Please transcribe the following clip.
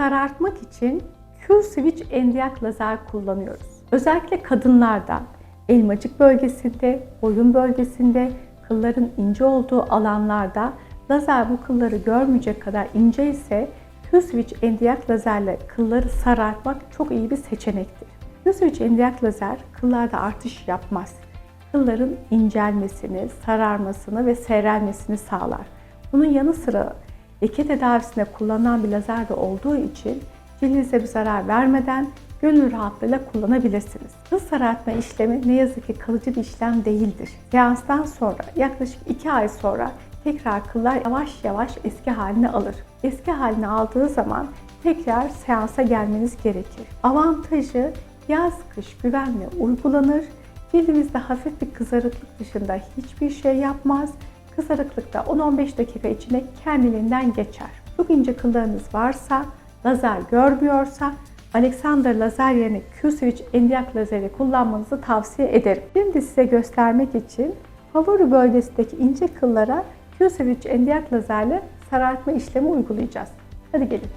sarartmak için Q-Switch endiyak lazer kullanıyoruz. Özellikle kadınlarda elmacık bölgesinde, boyun bölgesinde, kılların ince olduğu alanlarda lazer bu kılları görmeyecek kadar ince ise Q-Switch endiyak lazerle kılları sarartmak çok iyi bir seçenektir. Q-Switch endiyak lazer kıllarda artış yapmaz. Kılların incelmesini, sararmasını ve seyrelmesini sağlar. Bunun yanı sıra leke tedavisinde kullanılan bir lazer de olduğu için cildinize bir zarar vermeden gönül rahatlığıyla kullanabilirsiniz. Kıl sarartma işlemi ne yazık ki kalıcı bir işlem değildir. Seanstan sonra yaklaşık 2 ay sonra tekrar kıllar yavaş yavaş eski halini alır. Eski halini aldığı zaman tekrar seansa gelmeniz gerekir. Avantajı yaz kış güvenle uygulanır. Cildimizde hafif bir kızarıklık dışında hiçbir şey yapmaz. Kızarıklık da 10-15 dakika içinde kendiliğinden geçer. Çok ince kıllarınız varsa, lazer görmüyorsa Alexander lazer yerine Q-Switch endiyak lazeri kullanmanızı tavsiye ederim. Şimdi size göstermek için favori bölgesindeki ince kıllara Q-Switch endiyak lazerle sarartma işlemi uygulayacağız. Hadi gelin.